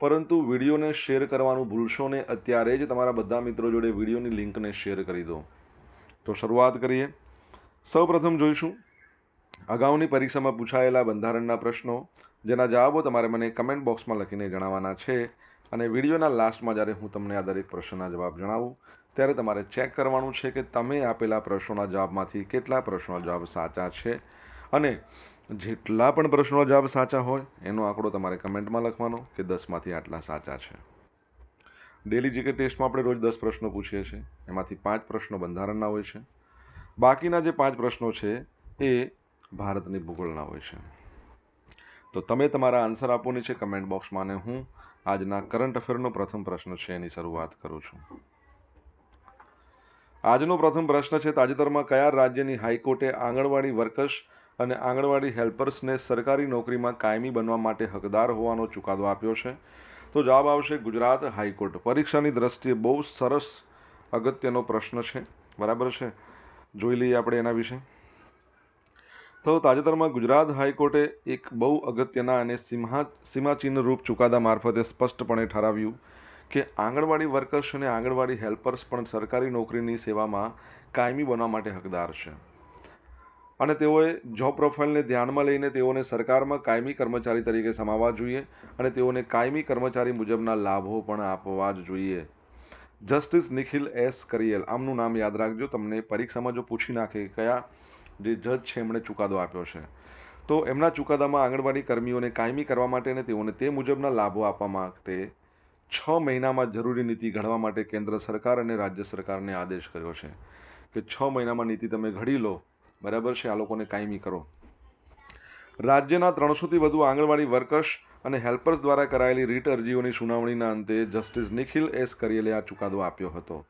પરંતુ વિડીયોને શેર કરવાનું ભૂલશો ને, અત્યારે જ તમારા બધા મિત્રો જોડે વિડીયોની લિંકને શેર કરી દો. તો શરૂઆત કરીએ. સૌપ્રથમ જોઈશું અગાઉની પરીક્ષામાં પૂછાયેલા બંધારણના પ્રશ્નો, જેના જવાબો તમારે મને કમેન્ટ બોક્સમાં લખીને જણાવવાના છે અને વિડીયોના લાસ્ટમાં જ્યારે હું તમને આ દરેક પ્રશ્નના જવાબ જણાવું, ત્યારે તમારે ચેક કરવાનું છે કે તમે આપેલા પ્રશ્નોના જવાબમાંથી કેટલા પ્રશ્નોના જવાબ સાચા છે અને જેટલા પણ પ્રશ્નો જવાબ સાચા હોય, એનો આંકડો તમારે કમેન્ટમાં લખવાનો કે દસમાંથી આટલા સાચા છે. ડેલી જીકે ટેસ્ટમાં આપણે રોજ દસ પ્રશ્નો પૂછીએ છીએ. એમાંથી પાંચ પ્રશ્નો બંધારણના હોય છે. બાકીના જે પાંચ પ્રશ્નો છે, એ ભારતની ભૂગોળના હોય છે. તો તમે તમારા આન્સર આપવાની છે કમેન્ટ બોક્સમાં અને હું આજના કરંટ અફેરનો પ્રથમ પ્રશ્ન છે એની શરૂઆત કરું છું. આજનો પ્રથમ પ્રશ્ન છે, તાજેતરમાં કયા રાજ્યની હાઈકોર્ટે આંગણવાડી વર્કર્સ અને આંગણવાડી હેલ્પર્સને સરકારી નોકરીમાં કાયમી બનવા માટે હકદાર હોવાનો ચુકાદો આપ્યો છે. તો જવાબ આવશે ગુજરાત હાઈકોર્ટ. પરીક્ષાની દ્રષ્ટિએ બહુ સરસ અગત્યનો પ્રશ્ન છે. બરાબર છે? જોઈ લઈએ આપણે એના વિશે. તો તાજેતરમાં ગુજરાત હાઈકોર્ટે એક બહુ અગત્યના અને સીમા સીમાચિહ્ન રૂપ ચુકાદા મારફતે સ્પષ્ટપણે ઠરાવ્યું કે આંગણવાડી વર્કર્સ અને આંગણવાડી હેલ્પર્સ પણ સરકારી નોકરીની સેવામાં કાયમી બનવા માટે હકદાર છે. અને તેઓએ જોબ પ્રોફાઇલને ધ્યાનમાં લઈને તેઓને સરકારમાં કાયમી કર્મચારી તરીકે સમાવવા જોઈએ અને તેઓને કાયમી કર્મચારી મુજબના લાભો પણ આપવા જ જોઈએ. જસ્ટિસ નિખિલ એસ કરિયલ, આમનું નામ યાદ રાખજો, તમને પરીક્ષામાં જો પૂછી નાખે કયા જે જજ છે, એમણે ચુકાદો આપ્યો છે. તો એમના ચુકાદામાં આંગણવાડી કર્મીઓને કાયમી કરવા માટે અને તેઓને તે મુજબના લાભો આપવા માટે છ મહિનામાં જરૂરી નીતિ ઘડવા માટે કેન્દ્ર સરકાર અને રાજ્ય સરકારને આદેશ કર્યો છે કે છ મહિનામાં નીતિ તમે ઘડી લો બરાબર છે? આ લોકોને કાયમી કરો. રાજ્યના ત્રણસોથી વધુ આંગણવાડી વર્કર્સ અને હેલ્પર્સ દ્વારા કરાયેલી રીટ અરજીઓની સુનાવણીના અંતે જસ્ટિસ નિખિલ એસ કરિયલે આ ચુકાદો આપ્યો હતો.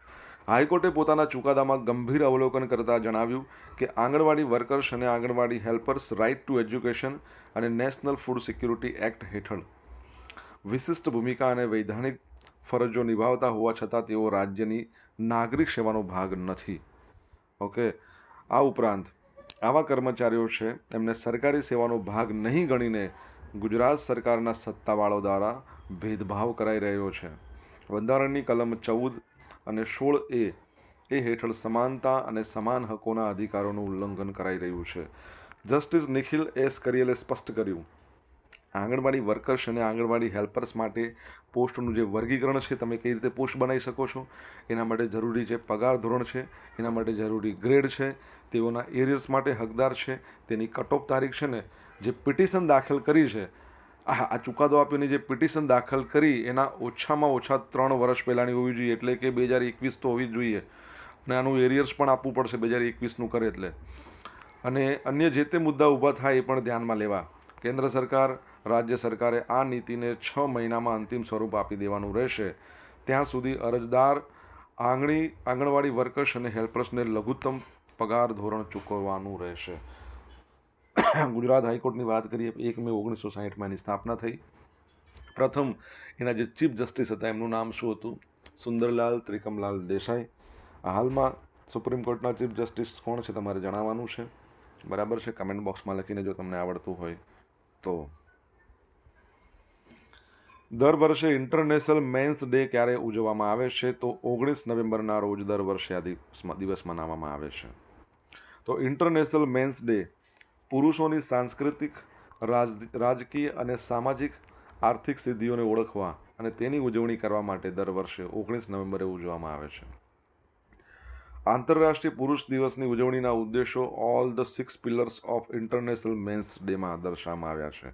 હાઈકોર્ટે પોતાના ચુકાદામાં ગંભીર અવલોકન કરતાં જણાવ્યું કે આંગણવાડી વર્કર્સ અને anganwadi helpers right to education અને નેશનલ ફૂડ સિક્યુરિટી એક્ટ હેઠળ વિશિષ્ટ ભૂમિકા અને વૈધાનિક ફરજો નિભાવતા હોવા છતાં તેઓ રાજ્યની નાગરિક સેવાનો ભાગ નથી. ઓકે? આ ઉપરાંત આવા કર્મચારીઓ છે, એમને સરકારી સેવાનો ભાગ નહીં ગણીને ગુજરાત સરકારના સત્તાવાળો દ્વારા ભેદભાવ કરાઈ રહ્યો છે. બંધારણની કલમ ચૌદ અને સોળ એ એ હેઠળ સમાનતા અને સમાન હકોના અધિકારોનું ઉલ્લંઘન કરાઈ રહ્યું છે. જસ્ટિસ નિખિલ એસ કરિયલે સ્પષ્ટ કર્યું આંગણવાડી વર્કર્સ અને આંગણવાડી હેલ્પર્સ માટે પોસ્ટનું જે વર્ગીકરણ છે, તમે કઈ રીતે પોસ્ટ બનાવી શકો છો? એના માટે જરૂરી જે પગાર ધોરણ છે, એના માટે જરૂરી ગ્રેડ છે, તેઓના એરિયર્સ માટે હકદાર છે, તેની કટઓફ તારીખ છે ને, જે પિટિશન દાખલ કરી છે, આ ચુકાદો આપીને જે પિટિશન દાખલ કરી, એના ઓછામાં ઓછા ત્રણ વર્ષ પહેલાંની હોવી જોઈએ, એટલે કે બે હજાર એકવીસ તો હોવી જ જોઈએ. અને આનું એરિયર્સ પણ આપવું પડશે, બે હજાર એકવીસનું કરે એટલે. અને અન્ય જે તે મુદ્દા ઊભા થાય એ પણ ધ્યાનમાં લેવા. કેન્દ્ર સરકાર, રાજ્ય સરકારે આ નીતિને છ મહિનામાં અંતિમ સ્વરૂપ આપી દેવાનું રહેશે. ત્યાં સુધી અરજદાર, આંગણી, આંગણવાડી વર્કર્સ અને હેલ્પર્સને લઘુત્તમ પગાર ધોરણ ચૂકવવાનું રહેશે. ગુજરાત હાઈકોર્ટની વાત કરીએ એક મે ઓગણીસો સાહીઠમાં એની સ્થાપના થઈ. પ્રથમ એના જે ચીફ જસ્ટિસ હતા એમનું નામ શું હતું? સુંદરલાલ ત્રિકમલાલ દેસાઈ. હાલમાં સુપ્રીમ કોર્ટના ચીફ જસ્ટિસ કોણ છે તમારે જણાવવાનું છે? બરાબર છે? કમેન્ટ બોક્સમાં લખીને જો તમને આવડતું હોય. તો દર વર્ષે ઇન્ટરનેશનલ મેન્સ ડે ક્યારે ઉજવવામાં આવે છે તો ઓગણીસ નવેમ્બરના રોજ દર વર્ષે આ દિવસ મનાવવામાં આવે છે. તો ઇન્ટરનેશનલ મેન્સ ડે પુરુષોની સાંસ્કૃતિક રાજ રાજકીય અને સામાજિક આર્થિક સિદ્ધિઓને ઓળખવા અને તેની ઉજવણી કરવા માટે દર વર્ષે ઓગણીસ નવેમ્બરે ઉજવવામાં આવે છે. આંતરરાષ્ટ્રીય પુરુષ દિવસની ઉજવણીના ઉદ્દેશો all the six pillars of international men's ડેમાં દર્શાવવામાં આવ્યા છે.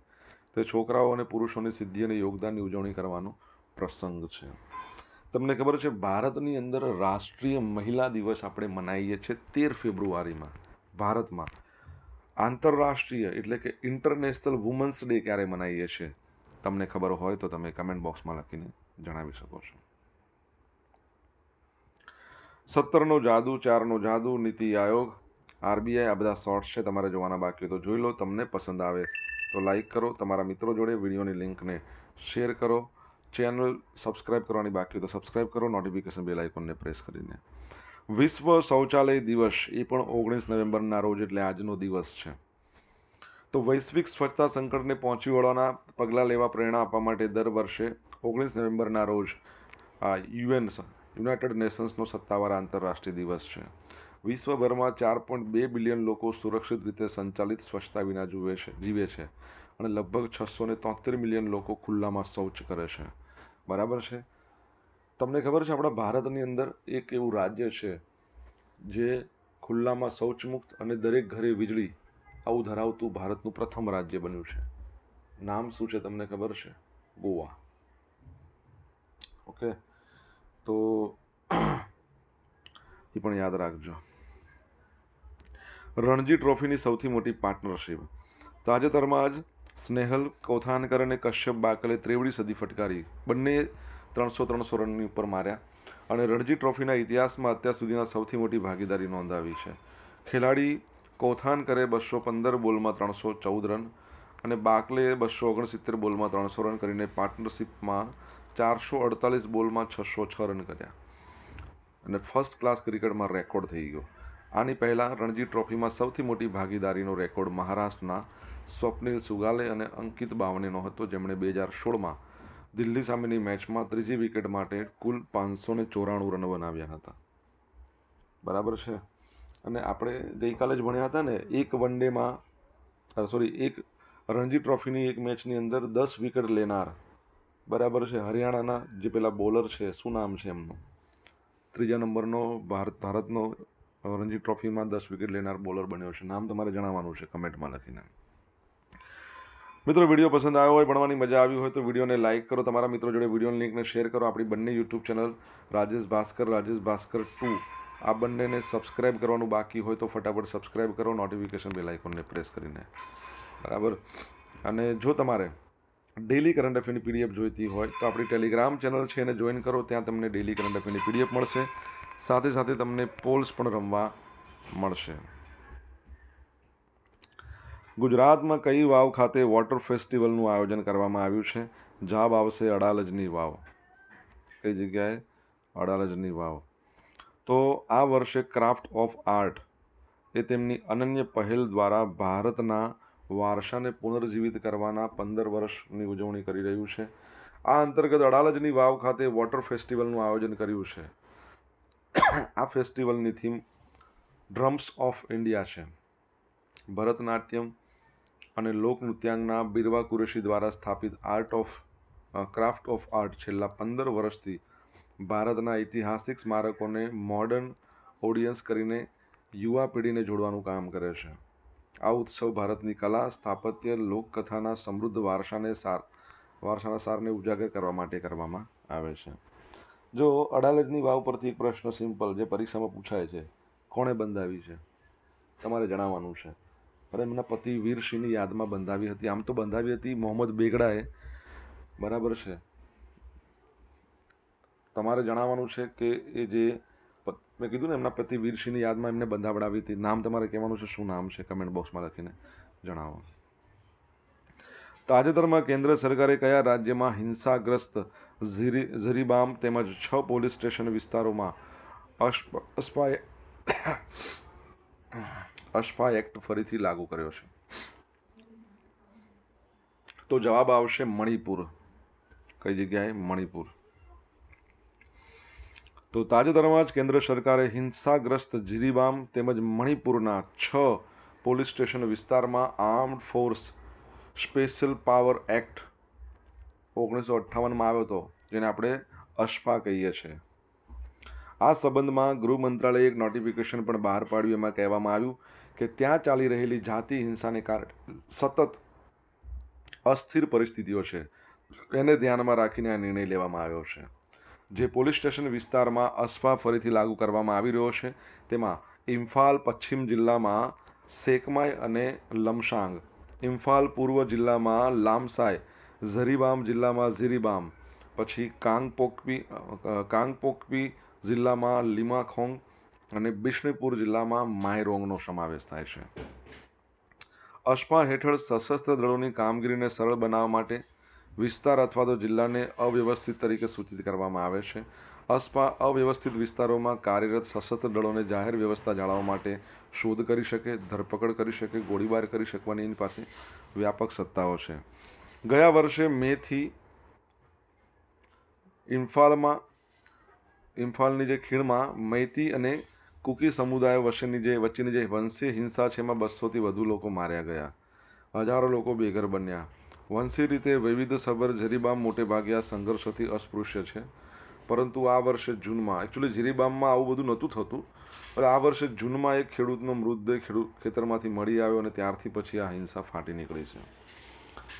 તે છોકરાઓ અને પુરુષોની સિદ્ધિ અને યોગદાનની ઉજવણી કરવાનો પ્રસંગ છે. તમને ખબર છે, ભારતની અંદર રાષ્ટ્રીય મહિલા દિવસ આપણે મનાવીએ છીએ તેર ફેબ્રુઆરીમાં, ભારતમાં. આંતરરાષ્ટ્રીય એટલે કે ઇન્ટરનેશનલ વુમન્સ ડે ક્યારે મનાવીએ છીએ? તમને ખબર હોય તો તમે કમેન્ટ બોક્સમાં લખીને જણાવી શકો છો. સત્તરનો જાદુ, ચારનો જાદુ, નીતિ આયોગ, આરબીઆઈ, આ બધા શોર્ટ્સ છે તમારે જોવાના બાકી તો જોઈ લો, તમને પસંદ આવે. તો લાઈક કરો, તમારા મિત્રો જોડે વિડીયોની લિંકને શેર કરો. ચેનલ સબસ્ક્રાઇબ કરવાની બાકી તો સબસ્ક્રાઇબ કરો નોટિફિકેશન બેલ આઇકોનને પ્રેસ કરીને. વિશ્વ શૌચાલય દિવસ, એ પણ ઓગણીસ નવેમ્બરના રોજ, એટલે આજનો દિવસ છે. તો વૈશ્વિક સ્વચ્છતા સંકટને પહોંચી વળવાના પગલાં લેવા પ્રેરણા આપવા માટે દર વર્ષે ઓગણીસ નવેમ્બરના રોજ યુએન યુનાઇટેડ નેશન્સનો સત્તાવાર આંતરરાષ્ટ્રીય દિવસ છે. વિશ્વભરમાં ચાર પોઈન્ટ બે બિલિયન લોકો સુરક્ષિત રીતે સંચાલિત સ્વચ્છતા વિના જુએ છે, જીવે છે અને લગભગ છસો ને તોતેર મિલિયન લોકો ખુલ્લામાં શૌચ કરે છે. બરાબર છે? તમને ખબર છે આપણા ભારતની અંદર એક એવું રાજ્ય છે જે ખુલ્લામાં શૌચમુક્ત અને દરેક ઘરે વીજળી આવું ધરાવતું ભારતનું પ્રથમ રાજ્ય બન્યું છે. નામ શું છે તમને ખબર છે? ગોવા. ઓકે? તો એ પણ યાદ રાખજો. રણજી ટ્રોફીની સૌથી મોટી પાર્ટનરશિપ. તાજેતરમાં જ સ્નેહલ કૌથાનકર અને કશ્યપ બાકલે ત્રેવડી સદી ફટકારી. બંને ત્રણસો ત્રણસો રનની ઉપર માર્યા અને રણજી ટ્રોફીના ઇતિહાસમાં અત્યાર સુધીના સૌથી મોટી ભાગીદારી નોંધાવી છે. ખેલાડી કૌથાનકરે બસો પંદર બોલમાં ત્રણસો ચૌદ રન અને બાકલે બસો ઓગણસિત્તેર બોલમાં ત્રણસો રન કરીને પાર્ટનરશિપમાં ચારસો અડતાલીસ બોલમાં છસો છ રન કર્યા. અને ફર્સ્ટ ક્લાસ ક્રિકેટમાં રેકોર્ડ થઈ ગયો. આની પહેલાં રણજી ટ્રોફીમાં સૌથી મોટી ભાગીદારીનો રેકોર્ડ મહારાષ્ટ્રના સ્વપ્નિલ સુગાલે અને અંકિત બાવનેનો હતો, જેમણે બે હજાર સોળમાં દિલ્હી સામેની મેચમાં ત્રીજી વિકેટ માટે કુલ પાંચસો ને ચોરાણું રન બનાવ્યા હતા. બરાબર છે? અને આપણે ગઈકાલે જ ભણ્યા હતા ને, એક વન ડેમાં સોરી એક રણજી ટ્રોફીની એક મેચની અંદર દસ વિકેટ લેનાર બરાબર છે. હરિયાણાના જે પેલા બોલર છે, શું નામ છે એમનું? ત્રીજા નંબરનો ભારત, ભારતનો રણજી ટ્રોફીમાં દસ વિકેટ લેનાર બોલર બન્યો છે. નામ તમારે જણાવવાનું છે કમેન્ટમાં લખીને. મિત્રો, વીડિયો પસંદ આવ્યો હોય, ભણવાની મજા આવી હોય તો વિડીયોને લાઇક કરો. તમારા મિત્રો જોડે વિડીયોની લિંકને શેર કરો. આપણી બંને YouTube channel Rajesh Bhaskar Rajesh Bhaskar two. આ બંનેને સબસ્ક્રાઇબ કરવાનું બાકી હોય તો ફટાફટ સબસ્ક્રાઇબ કરો. નોટિફિકેશન બેલ આઇકોનને પ્રેસ કરીને. બરાબર? અને જો તમારે ડેલી કરંટ અફેરની પીડીએફ જોઈતી હોય તો આપણી ટેલિગ્રામ ચેનલ છે એને જોઈન કરો, ત્યાં તમને ડેલી કરંટ અફેરની પીડીએફ મળશે. સાથે સાથે તમને પોલ્સ પણ રમવા મળશે. ગુજરાતમાં કઈ વાવ ખાતે વોટર ફેસ્ટિવલનું આયોજન કરવામાં આવ્યું છે? જવાબ આવશે અડાલજની વાવ. કઈ જગ્યાએ? અડાલજની વાવ. તો આ વર્ષે ક્રાફ્ટ ઓફ આર્ટ એ તેમની અનન્ય પહેલ દ્વારા ભારતના વારસાને પુનર્જીવિત કરવાના પંદર વર્ષની ઉજવણી કરી રહ્યું છે. આ અંતર્ગત અડાલજની વાવ ખાતે વોટર ફેસ્ટિવલનું આયોજન કર્યું છે. આ ફેસ્ટિવલની થીમ ડ્રમ્સ ઓફ ઇન્ડિયા છે. ભરતનાટ્યમ અને લોકનૃત્યાંગના બિરવા કુરેશી દ્વારા સ્થાપિત art of craft of art છેલ્લા પંદર વર્ષથી ભારતના ઐતિહાસિક સ્મારકોને મોડર્ન ઓડિયન્સ કરીને યુવા પેઢીને જોડવાનું કામ કરે છે. આ ઉત્સવ ભારતની કલા, સ્થાપત્ય, લોકકથાના સમૃદ્ધ વારસાને સાર, વારસાના સારને ઉજાગર કરવા માટે કરવામાં આવે છે. જો અડાલજની વાવ પરથી એક પ્રશ્ન સિમ્પલ, જે પરીક્ષામાં પૂછાય છે, કોણે બંધાવી છે? તમારે જણાવવાનું છે. અરે, એમના પતિ વીરસિંહની યાદમાં બંધાવી હતી. આમ તો બંધાવી હતી મોહમ્મદ બેગડાએ. બરાબર છે. તમારે જણાવવાનું છે કે એ જે મેં કીધું ને એમના પતિ વીરસિંહની યાદમાં એમને બંધાવડાવી હતી. નામ તમારે કહેવાનું છે? શું નામ છે? કમેન્ટ બોક્સમાં લખીને જણાવો. તાજેતરમાં કેન્દ્ર સરકારે કયા રાજ્યમાં હિંસાગ્રસ્ત ઝીરી, ઝરીબામ તેમજ છ પોલીસ સ્ટેશન વિસ્તારોમાં અસ્પા અશફા એક્ટ ફરીથી લાગુ કર્યો છે? તો જવાબ આવશે મણિપુર. કઈ જગ્યાએ? મણિપુર. તો તાજેતરમાં જ કેન્દ્ર સરકારે હિંસાગ્રસ્ત જીરીબામ તેમજ મણિપુરના છ પોલીસ સ્ટેશન વિસ્તારમાં armed force special power act ઓગણીસો અઠ્ઠાવનમાં આવ્યો હતો, જેને આપણે અશફા કહીએ છીએ. આ સંબંધમાં ગૃહ મંત્રાલયે એક નોટિફિકેશન પણ બહાર પાડ્યું. એમાં કહેવામાં આવ્યું કે ત્યાં ચાલી રહેલી જાતિ હિંસાને કારણે સતત અસ્થિર પરિસ્થિતિઓ છે. તેને ધ્યાનમાં રાખીને આ નિર્ણય લેવામાં આવ્યો છે. જે પોલીસ સ્ટેશન વિસ્તારમાં અસફા ફરીથી લાગુ કરવામાં આવી રહ્યો છે, તેમાં ઇમ્ફાલ પશ્ચિમ જિલ્લામાં સેકમાઈ અને લમસાંગ ઇમ્ફાલ પૂર્વ જિલ્લામાં લામસાઈ, ઝરીબામ જિલ્લામાં ઝીરીબામ, પછી કાંગપોકપી કાંગપોકપી જિલ્લામાં લીમાખોંગ અને બિષ્ણુપુર જિલ્લામાં માયરોંગનો સમાવેશ થાય છે. અશ્પા હેઠળ સશસ્ત્ર દળોની કામગીરીને સરળ બનાવવા માટે વિસ્તાર અથવા તો જિલ્લાને અવ્યવસ્થિત તરીકે સૂચિત કરવામાં આવે છે. અસ્પા અવ્યવસ્થિત વિસ્તારોમાં કાર્યરત સશસ્ત્ર દળોને જાહેર વ્યવસ્થા જાળવવા માટે શોધ કરી શકે, ધરપકડ કરી શકે, ગોળીબાર કરી શકવાની એની પાસે વ્યાપક સત્તાઓ છે. ગયા વર્ષે મેથી ઇમ્ફાલમાં, ઇમ્ફાલની જે ખીણમાં મૈતી અને કુકી સમુદાય વચ્ચેની જે વચ્ચેની જે વંશીય હિંસા છે, એમાં બસોથી વધુ લોકો માર્યા ગયા. હજારો લોકો બેઘર બન્યા. વંશી રીતે વૈવિધ્યસભર જરીબામ મોટે ભાગે આ સંઘર્ષોથી અસ્પૃશ્ય છે. પરંતુ આ વર્ષે જૂનમાં એકચ્યુઅલી જીરીબામમાં આવું બધું નહોતું થતું, પણ આ વર્ષે જૂનમાં એક ખેડૂતનો મૃતદેહ ખેડૂત ખેતરમાંથી મળી આવ્યો અને ત્યારથી પછી આ હિંસા ફાટી નીકળી છે.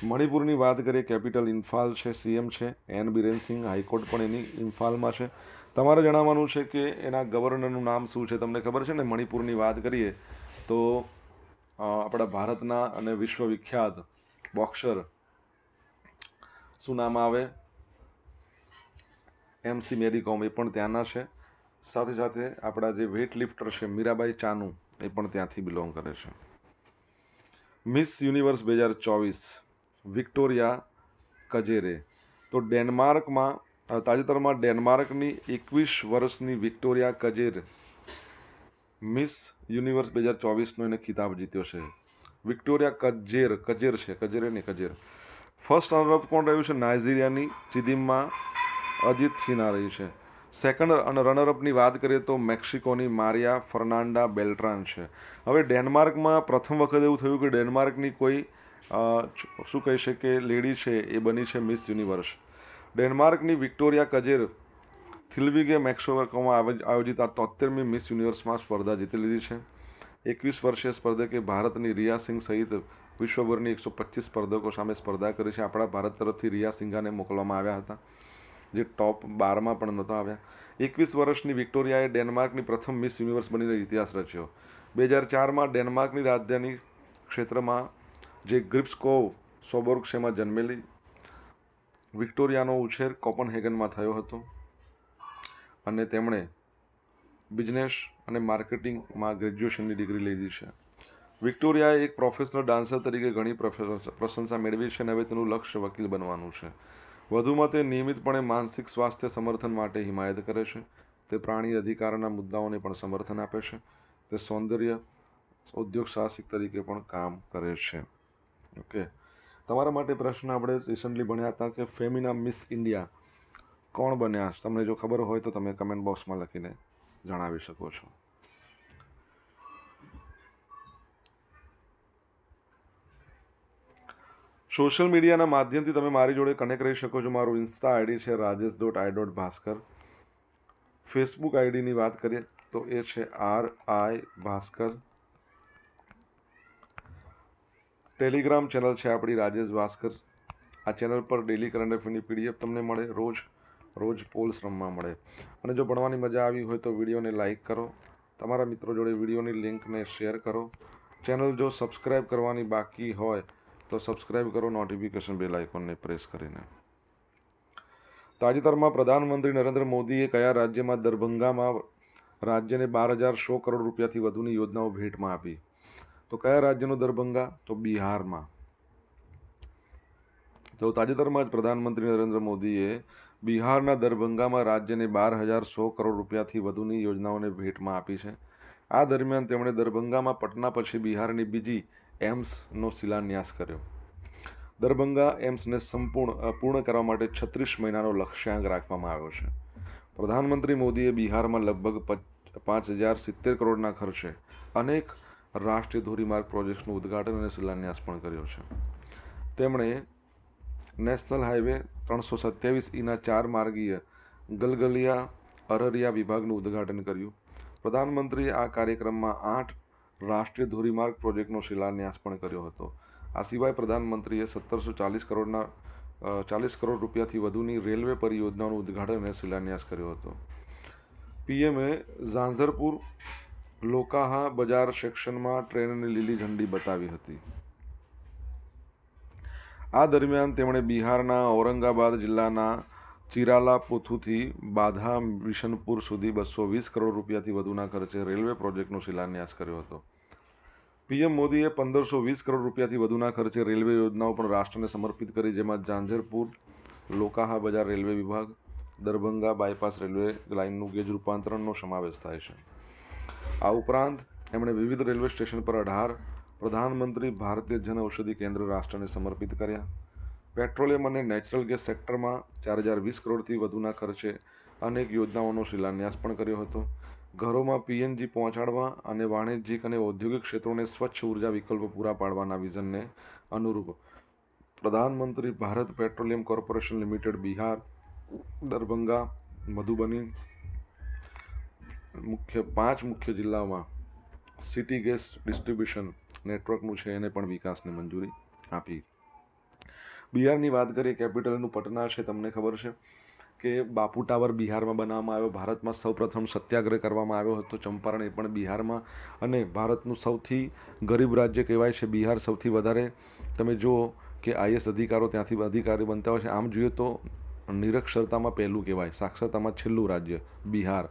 મણિપુરની વાત કરીએ, કેપિટલ ઇમ્ફાલ છે, સીએમ છે, એન બિરેન સિંહ હાઈકોર્ટ પણ એની ઇમ્ફાલમાં છે. તમારે જણાવવાનું છે કે એના ગવર્નરનું નામ શું છે તમને ખબર છે ને? મણિપુરની વાત કરીએ તો આપણા ભારતના અને વિશ્વવિખ્યાત બોક્સર શું નામ આવે? એમસી મેરી કોમ એ પણ ત્યાંના છે. સાથે સાથે આપણા જે વેઇટ લિફ્ટર છે, મીરાબાઈ ચાનુ, એ પણ ત્યાંથી બિલોંગ કરે છે. મિસ યુનિવર્સ બે હજાર ચોવીસ વિક્ટોરિયા કજેરે તો ડેનમાર્કમાં તાજેતરમાં ડેનમાર્કની એકવીસ વર્ષની વિક્ટોરિયા કજેર મિસ યુનિવર્સ બે હજાર ચોવીસનો એને ખિતાબ જીત્યો છે. વિક્ટોરિયા કજેર કજેર છે કજેરે ને કજેર ફર્સ્ટ રનરઅપ કોણ રહ્યું છે? નાઇજીરિયાની ચિદિમમાં અજિત સિન્હા રહી છે. સેકન્ડ રનરઅપની વાત કરીએ તો મેક્સિકોની મારિયા ફર્નાન્ડા બેલ્ટ્રાન છે. હવે ડેનમાર્કમાં પ્રથમ વખત એવું થયું કે ડેનમાર્કની કોઈ શું કહી શકે લેડી છે, એ બની છે મિસ યુનિવર્સ. ડેનમાર્કની વિક્ટોરિયા કજેર થિલ્વિગે મેક્સોવર્કોમાં આયોજ- આયોજિત આ તોતેરમી મિસ યુનિવર્સમાં સ્પર્ધા જીતી લીધી છે. એકવીસ વર્ષીય સ્પર્ધકે ભારતની રિયા સિંઘ સહિત વિશ્વભરની એકસો પચીસ સ્પર્ધકો સામે સ્પર્ધા કરી છે. આપણા ભારત તરફથી રિયા સિંઘાને મોકલવામાં આવ્યા હતા, જે ટોપ બારમાં પણ નહોતા આવ્યા. એકવીસ વર્ષની વિક્ટોરિયાએ ડેનમાર્કની પ્રથમ મિસ યુનિવર્સ બનીને ઇતિહાસ રચ્યો. બે હજાર ચારમાં ડેનમાર્કની રાજધાની ક્ષેત્રમાં જે ગ્રિપ્સકોવ સોબોર્ગ છે જન્મેલી, વિક્ટોરિયાનો ઉછેર કોપનહેગનમાં થયો હતો અને તેમણે બિઝનેસ અને માર્કેટિંગમાં ગ્રેજ્યુએશનની ડિગ્રી લીધી છે. વિક્ટોરિયાએ એક પ્રોફેશનલ ડાન્સર તરીકે ઘણી પ્રશંસા પ્રશંસા મેળવી છે અને હવે તેનું લક્ષ્ય વકીલ બનવાનું છે. વધુમાં તે નિયમિતપણે માનસિક સ્વાસ્થ્ય સમર્થન માટે હિમાયત કરે છે. તે પ્રાણી અધિકારના મુદ્દાઓને પણ સમર્થન આપે છે. તે સૌંદર્ય ઉદ્યોગ સાહસિક તરીકે પણ કામ કરે છે. ઓકે તમારા માટે પ્રશ્ન આપણે રિસન્ટલી ભણ્યા હતા કે ફેમિના મિસ ઇન્ડિયા કોણ બન્યા? તમને જો ખબર હોય તો તમે કમેન્ટ બોક્સમાં લખીને જણાવી શકો છો. સોશિયલ મીડિયાના માધ્યમથી તમે મારી જોડે કનેક્ટ રહી શકો છો. મારું ઇન્સ્ટા આઈડી છે Rajesh dot I dot Bhaskar Facebook આઈડીની વાત કરીએ તો એ છે R I Bhaskar. Telegram channel છે આપણી રાજેશ ભાસ્કર. આ ચેનલ પર ડેલી કરંટ અફેરની પીડીએફ તમને મળે. રોજ રોજ પોલ્સ રમવા મળે. અને જો ભણવાની મજા આવી હોય તો વિડીયોને લાઇક કરો. તમારા મિત્રો જોડે વિડીયોની લિંકને શેર કરો. ચેનલ જો સબસ્ક્રાઈબ કરવાની બાકી હોય તો સબસ્ક્રાઇબ કરો નોટિફિકેશન બેલ આઇકોનને પ્રેસ કરીને. તાજેતરમાં પ્રધાનમંત્રી નરેન્દ્ર મોદીએ કયા રાજ્યમાં દરભંગામાં રાજ્યને બાર હજાર સો કરોડ રૂપિયાથી વધુની યોજનાઓ ભેટમાં આપી? તો કયા રાજ્યનું દરભંગા? તો બિહારમાં. તો તાજેતરમાં જ પ્રધાનમંત્રી નરેન્દ્ર મોદીએ બિહારના દરભંગામાં રાજ્યને બાર હજાર સો કરોડ રૂપિયાથી વધુની યોજનાઓને ભેટમાં આપી છે. આ દરમિયાન તેમણે દરભંગામાં પટના પછી બિહારની બીજી એમ્સનો શિલાન્યાસ કર્યો. દરભંગા એમ્સને સંપૂર્ણ પૂર્ણ કરવા માટે છત્રીસ મહિનાનો લક્ષ્યાંક રાખવામાં આવ્યો છે. પ્રધાનમંત્રી મોદીએ બિહારમાં લગભગ પચ- હજાર સિત્તેર કરોડના ખર્ચે અનેક રાષ્ટ્રીય ધોરીમાર્ગ પ્રોજેક્ટનું ઉદ્ઘાટન અને શિલાન્યાસ પણ કર્યો છે. તેમણે નેશનલ હાઈવે ત્રણસો સત્યાવીસ ઈના ચાર માર્ગીય ગલગલિયા અરરિયા વિભાગનું ઉદ્ઘાટન કર્યું. પ્રધાનમંત્રીએ આ કાર્યક્રમમાં આઠ રાષ્ટ્રીય ધોરીમાર્ગ પ્રોજેક્ટનો શિલાન્યાસ પણ કર્યો હતો. આ સિવાય પ્રધાનમંત્રીએ સત્તરસો ચાલીસ કરોડના ચાલીસ કરોડ રૂપિયાથી વધુની રેલવે પરિયોજનાનું ઉદ્ઘાટન અને શિલાન્યાસ કર્યો હતો. પીએમએ ઝાંઝરપુર લોકાહા બજાર સેક્શનમાં ટ્રેનની લીલી ઝંડી બતાવી હતી. આ દરમિયાન તેમણે બિહારના ઔરંગાબાદ જિલ્લાના ચિરાલા પોથુથી બાધા બિશનપુર સુધી બસો વીસ કરોડ રૂપિયાથી વધુના ખર્ચે રેલવે પ્રોજેક્ટનો શિલાન્યાસ કર્યો હતો. પીએમ મોદીએ પંદરસો વીસ કરોડ રૂપિયાથી વધુના ખર્ચે રેલવે યોજનાઓ પણ રાષ્ટ્રને સમર્પિત કરી, જેમાં ઝાંઝરપુર, લોકાહા બજાર રેલવે વિભાગ, દરભંગા બાયપાસ રેલવે લાઇનનું ગેજ રૂપાંતરણનો સમાવેશ થાય છે. આ ઉપરાંત, એમણે વિવિધ રેલવે સ્ટેશન પર અઢાર પ્રધાનમંત્રી ભારતીય જન ઔષધિ કેન્દ્ર રાષ્ટ્રને સમર્પિત કર્યા. પેટ્રોલિયમ અને નેચરલ ગેસ સેક્ટરમાં ચાર હજાર વીસ કરોડથી વધુના ખર્ચે અનેક યોજનાઓનો શિલાન્યાસ પણ કર્યો હતો. ઘરોમાં પીએનજી પહોંચાડવા અને વાણિજ્યિક અને ઔદ્યોગિક ક્ષેત્રોને સ્વચ્છ ઊર્જા વિકલ્પો પૂરા પાડવાના વિઝનને અનુરૂપ પ્રધાનમંત્રી Bharat petroleum corporation limited, Bihar, Darbhanga, Madhubani મુખ્ય પાંચ મુખ્ય જિલ્લાઓમાં સિટી ગેસ ડિસ્ટ્રીબ્યુશન નેટવર્કનું છે, એને પણ વિકાસને મંજૂરી આપી. બિહારની વાત કરીએ, કેપિટલનું પટના છે, તમને ખબર છે. કે બાપુ ટાવર બિહારમાં બનાવવામાં આવ્યો. ભારતમાં સૌપ્રથમ સત્યાગ્રહ કરવામાં આવ્યો હતો. ચંપારણ એ પણ બિહારમાં અને ભારતનું સૌથી ગરીબ રાજ્ય કહેવાય છે. બિહાર સૌથી વધારે તમે જુઓ કે આઈએસ અધિકારો ત્યાંથી અધિકારી બનતા હોય છે. આમ જોઈએ તો નિરક્ષરતામાં પહેલું કહેવાય. સાક્ષરતામાં છેલ્લું રાજ્ય બિહાર.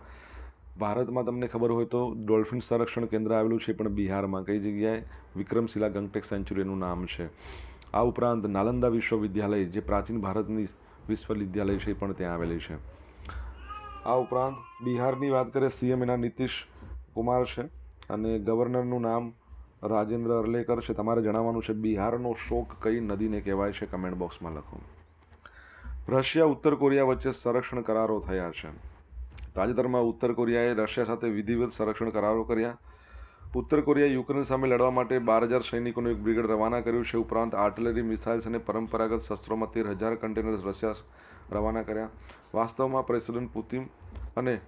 ભારતમાં તમને ખબર હોય તો ડોલ્ફિન સંરક્ષણ કેન્દ્ર આવેલું છે, પણ બિહારમાં કઈ જગ્યાએ? વિક્રમશિલા ગંગટેક સેન્ચુરીનું નામ છે. આ ઉપરાંત નાલંદા વિશ્વવિદ્યાલય, જે પ્રાચીન ભારતની વિશ્વવિદ્યાલય છે એ પણ ત્યાં આવેલી છે. આ ઉપરાંત બિહારની વાત કરીએ, સીએમ એના નીતિશ કુમાર છે અને ગવર્નરનું નામ રાજેન્દ્ર અર્લેકર છે. તમારે જણાવવાનું છે, બિહારનો શોક કઈ નદીને કહેવાય છે? કમેન્ટ બોક્સમાં લખો. રશિયા, ઉત્તર કોરિયા વચ્ચે સંરક્ષણ કરારો થયા છે. તાજેતરમાં ઉત્તર કોરિયાએ રશિયા સાથે વિધિવત સંરક્ષણ કરારો કર્યા. ઉત્તર કોરિયાએ યુક્રેન સામે લડવા માટે બાર હજાર સૈનિકોનું એક બ્રિગેડ રવાના કર્યું. છે ઉપરાંત આર્ટિલરી, મિસાઇલ્સ અને પરંપરાગત શસ્ત્રોમાં તેર હજાર કન્ટેનર્સ રશિયા રવાના કર્યા. વાસ્તવમાં પ્રેસિડેન્ટ પુતિન અને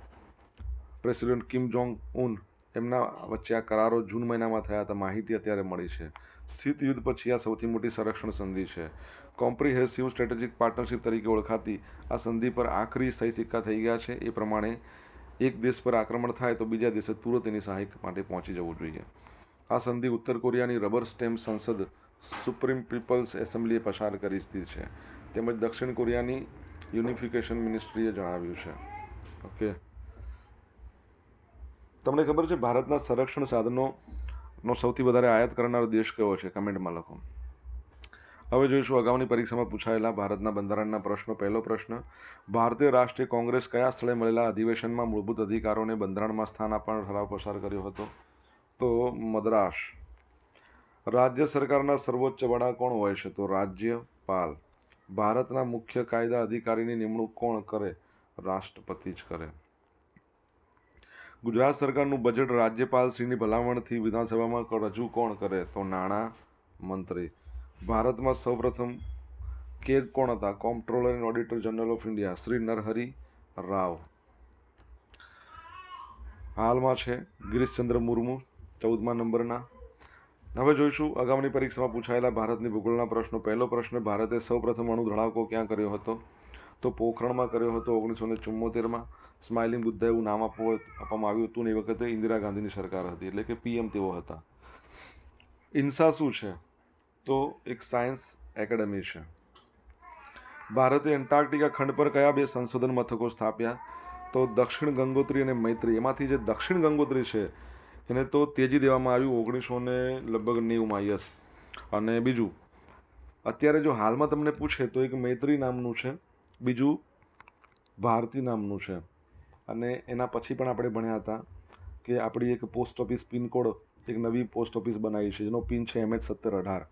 પ્રેસિડેન્ટ કિમ જોંગ ઉન એમના વચ્ચે આ કરારો જૂન મહિનામાં થયા હતા. માહિતી અત્યારે મળી છે. શીત યુદ્ધ પછી આ સૌથી મોટી સંરક્ષણ સંધિ છે. કોમ્પ્રિહેન્સિવ સ્ટ્રેટેજિક પાર્ટનરશિપ તરીકે ઓળખાતી આ સંધિ પર આખરી સહી સિક્કા થઈ ગયા છે. એ પ્રમાણે એક દેશ પર આક્રમણ થાય તો બીજા દેશે તુરંત એની સહાય માટે પહોંચી જવું જોઈએ. આ સંધિ ઉત્તર કોરિયાની રબર સ્ટેમ્પ સંસદ સુપ્રીમ પીપલ્સ એસેમ્બલીએ પસાર કરી દીધી છે. તેમજ દક્ષિણ કોરિયાની યુનિફિકેશન મિનિસ્ટ્રીએ જણાવ્યું છે. ઓકે. તમને ખબર છે, ભારતના સંરક્ષણ સાધનોનો સૌથી વધારે આયાત કરનારો દેશ કયો છે? કમેન્ટમાં લખો. હવે જોઈશું અગાઉની પરીક્ષામાં પૂછાયેલા ભારતના બંધારણના પ્રશ્નો. પહેલો પ્રશ્ન, ભારતીય રાષ્ટ્રીય કોંગ્રેસ કયા સ્થળે મળેલા અધિવેશનમાં મૂળભૂત અધિકારોને બંધારણમાં સ્થાન આપવાનો ઠરાવ પસાર કર્યો હતો? તો મદ્રાસ. રાજ્ય સરકારના સર્વોચ્ચ વડા કોણ હોય છે? તો રાજ્યપાલ. ભારતના મુખ્ય કાયદા અધિકારીની નિમણૂક કોણ કરે? રાષ્ટ્રપતિ જ કરે. ગુજરાત સરકારનું બજેટ રાજ્યપાલશ્રીની ભલામણથી વિધાનસભામાં રજૂ કોણ કરે? તો નાણાં મંત્રી ભારતમાં સૌપ્રથમ કેગ કોણ હતા? Comptroller and auditor general of India Shri Narahari Rao. હાલમાં છે ગિરીશચંદ્ર મુર્મુ, ચૌદમા નંબરના. હવે જોઈશું, આગામી પરીક્ષામાં પૂછાયેલા ભારતની ભૂગોળના પ્રશ્નો. પહેલો પ્રશ્ન, ભારતે સૌપ્રથમ અણુ ધડાકો ક્યાં કર્યો હતો? તો પોખરણમાં કર્યો હતો ઓગણીસો ને ચુમ્મોતેરમાં સ્માઇલિંગ બુદ્ધા એવું નામ આપવું આપવામાં આવ્યું હતું ને એ વખતે ઇન્દિરા ગાંધીની સરકાર હતી. એટલે કે પીએમ તેઓ હતા. ઇન્સા શું છે. તો એક સાયન્સ એકેડમી છે. ભારતે એન્ટાર્કટિકા ખંડ પર કયા બે સંશોધન મથકો સ્થાપ્યા? તો દક્ષિણ ગંગોત્રી અને મૈત્રી. એમાંથી જે દક્ષિણ ગંગોત્રી છે, એને તો તેજી દેવામાં આવ્યું ઓગણીસો ને લગભગ નેવુંમાં, યસ. અને બીજું, અત્યારે જો હાલમાં તમને પૂછે તો એક મૈત્રી નામનું છે, બીજું ભારતી નામનું છે. અને એના પછી પણ આપણે ભણ્યા હતા કે આપણી એક પોસ્ટ ઓફિસ પિનકોડ, એક નવી પોસ્ટ ઓફિસ બનાવી છે, જેનો પિન છે એમએચ સત્તર અઢાર.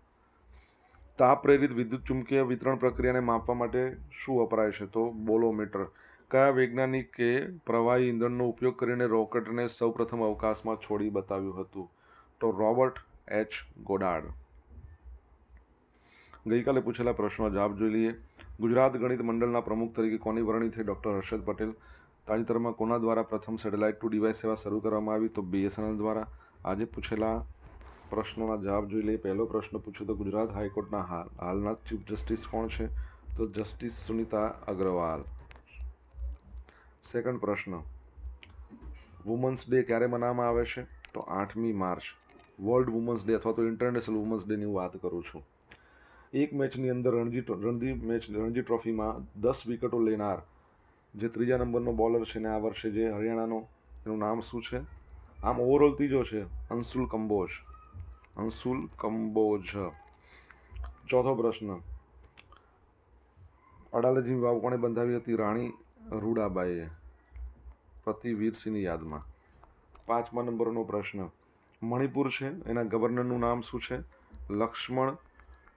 તાપ પ્રેરિત વિદ્યુત ચુંબકીય વિતરણ પ્રક્રિયાને માપવા માટે શું વપરાય છે? તો બોલોમીટર. કયા વૈજ્ઞાનિકે પ્રવાહી ઈંધણનો ઉપયોગ કરીને રોકેટને સૌપ્રથમ અવકાશમાં છોડી બતાવ્યું હતું? તો રોબર્ટ એચ ગોડાર્ડ. ગઈકાલે પૂછેલા પ્રશ્નો જવાબ જોઈ લઈએ. ગુજરાત ગણિત મંડળના પ્રમુખ તરીકે કોની વરણી થઈ? ડૉક્ટર હર્ષદ પટેલ. તાજેતરમાં કોના દ્વારા પ્રથમ સેટેલાઇટ ટુ ડિવાઇસ સેવા શરૂ કરવામાં આવી? તો બીએસએનએલ દ્વારા. આજે પૂછેલા પ્રશ્નોના જવાબ જોઈ લઈએ. પહેલો પ્રશ્ન પૂછ્યો તો ગુજરાત હાઈકોર્ટના હાલ, હાલના ચીફ જસ્ટિસ કોણ છે? તો જસ્ટિસ સુનિતા અગ્રવાલ. સેકન્ડ પ્રશ્ન, વુમન્સ ડે ક્યારે મનાવવામાં આવે છે? તો આઠમી માર્ચ, વર્લ્ડ વુમન્સ ડે અથવા તો ઇન્ટરનેશનલ વુમન્સ ડેની વાત કરું છું. એક મેચની અંદર રણજી રણજી મેચ, રણજી ટ્રોફીમાં દસ વિકેટો લેનાર જે ત્રીજા નંબરનો બોલર છે ને આ વર્ષે જે હરિયાણાનો, એનું નામ શું છે? આમ ઓવરઓલ ત્રીજો છે, અંશુલ કંબોજ. અંશુલ કંબોજ. ચોથો પ્રશ્ન. અડાલજી વાવ કોણે બંધાવી હતી? રાણી રૂડાબાઈએ. પતિ વીરસિંહની યાદમાં. પાંચમા નંબરનો પ્રશ્ન. મણિપુર છે? એના ગવર્નરનું નામ શું છે? લક્ષ્મણ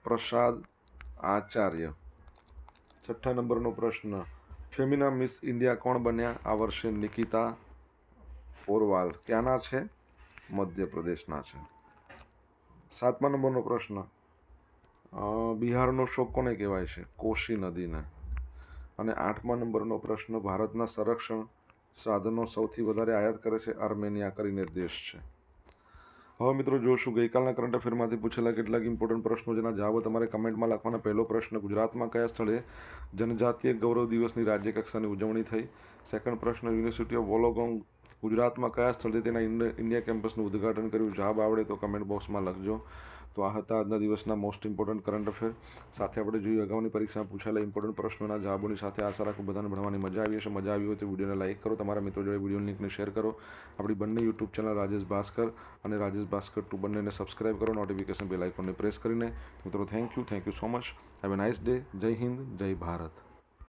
પ્રસાદ આચાર્ય. છઠ્ઠા નંબરનો પ્રશ્ન. ફેમિના મિસ ઇન્ડિયા કોણ બન્યા? આ વર્ષે નિકિતા ફોરવાલ ક્યાંના છે? મધ્યપ્રદેશના છે. સાતમા નંબરનો પ્રશ્ન. બિહારનો શોક કોને કહેવાય છે? કોશી નદીને. અને આઠમા નંબરનો પ્રશ્ન, ભારતના સંરક્ષણ સાધનો સૌથી વધારે આયાત કરે છે, આર્મેનિયા કરીને દેશ છે. હવે મિત્રો જોશું, ગઈકાલના કરંટ અફેરમાંથી પૂછેલા કેટલાક ઇમ્પોર્ટન્ટ પ્રશ્નો જેના જવાબો તમારે કમેન્ટમાં લખવાના. પહેલો પ્રશ્ન, ગુજરાતમાં કયા સ્થળે જનજાતીય ગૌરવ દિવસની રાજ્ય કક્ષાની ઉજવણી થઈ? સેકન્ડ પ્રશ્ન યુનિવર્સિટી ઓફ વોલોગોંગ ગુજરાતમાં કયા સ્થળે તેના ઇન્ડિયા કેમ્પસનું ઉદ્ઘાટન કર્યું? જવાબ આવડે તો કમેન્ટ બોક્સમાં લખજો. તો આ હતા આજના દિવસના મોસ્ટ ઇમ્પોર્ટન્ટ કરંટ અફેર સાથે આપણે જોયું અગાઉની પરીક્ષામાં પૂછાયેલા ઇમ્પોર્ટન્ટ પ્રશ્નોના જવાબોની સાથે આશા રાખું બધાને ભણવાની મજા આવી હશે. મજા આવી હોય તો વિડીયોને લાઇક કરો. તમારા મિત્રો જોડે વીડિયો લિંકને શેર કરો. આપણી બંને યુટ્યુબ ચેનલ રાજેશ ભાસ્કર અને રાજેશ ભાસ્કર ટુ બંનેને સબસ્ક્રાઇબ કરો. નોટિફિકેશન બેલ આઇકોનને પ્રેસ કરીને. મિત્રો thank you thank you so much have a nice day જય હિન્દ, જય ભારત.